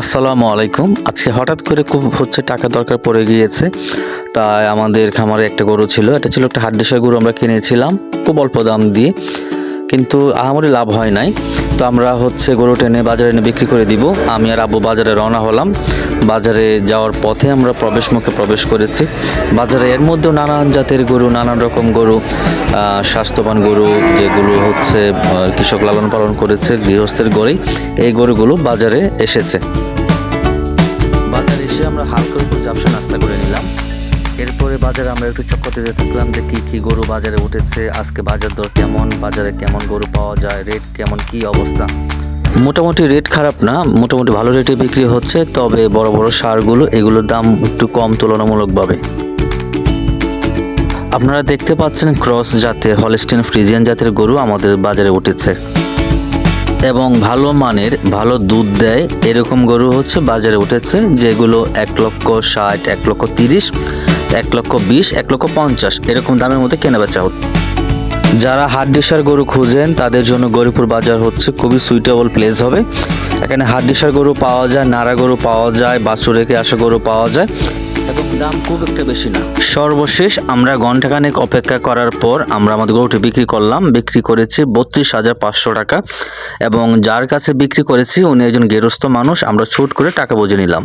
আসসালামু আলাইকুম। আজকে হঠাৎ করে খুব হচ্ছে টাকা দরকার পড়ে গিয়েছে। তাই আমাদের খামারে একটা গরু ছিল। এটা ছিল একটা হাড্ডিসার গরু আমরা কিনেছিলাম। খুব অল্প দাম দিয়ে। কিন্তু আহামরি লাভ হয় নাই। তো আমরা হচ্ছে গরু টেনে বাজারে এনে বিক্রি করে দিব। আমি আর আব্বু বাজারে রওনা হলাম। বাজারে যাওয়ার পথে আমরা প্রবেশ মুখে প্রবেশ করেছি। বাজারে এর মধ্যেও নানান জাতের গরু, নানান রকম গরু স্বাস্থ্যবান গরু, যেগুলো হচ্ছে কৃষক লালন পালন করেছে, গৃহস্থের গড়েই এই গরুগুলো বাজারে এসেছে। বাজারে এসে আমরা হালকা একটু জাপসা নাস্তা করে নিলাম। এরপরে বাজারে আমরা একটু চক্কতে যেতে থাকলাম যে কী কী গরু বাজারে উঠেছে, আজকে বাজার দর কেমন, বাজারে কেমন গরু পাওয়া যায় রেট কেমন, কি অবস্থা? মোটামুটি রেট খারাপ না, মোটামুটি ভালো রেটে বিক্রি হচ্ছে, তবে বড় বড় সারগুলো, এগুলোর দাম একটু কম তুলনামূলকভাবে। আপনারা দেখতে পাচ্ছেন ক্রস জাতের, হলিস্টিন ফ্রিজিয়ান জাতের গরু আমাদের বাজারে উঠেছে। এবং ভালো মানের, ভালো দুধ দেয়, এরকম গরু হচ্ছে বাজারে উঠেছে, যেগুলো এক লক্ষ ষাট, এক লক্ষ তিরিশ এক লক্ষ বিশ এক লক্ষ পঞ্চাশ এরকম দামের মধ্যে কেনা বেচা হচ্ছে। যারা হাড্ডিসার গরু খুঁজেন তাদের জন্য গরিপুর বাজার হচ্ছে খুবই সুইটেবল প্লেস হবে। এখানে হাড্ডিসার গরু পাওয়া যায় নাড়া গরু পাওয়া যায় বাছুর রেখে আসা গরু পাওয়া যায়। এবং দাম খুব একটা বেশি না। সর্বশেষ আমরা ঘন্টাখানেক অপেক্ষা করার পর আমরা আমাদের গরুটি বিক্রি করলাম। বিক্রি করেছি বত্রিশ হাজার পাঁচশো টাকা। এবং যার কাছে বিক্রি করেছি উনি একজন গেরস্থ মানুষ আমরা ছুট করে টাকা বুঝে নিলাম।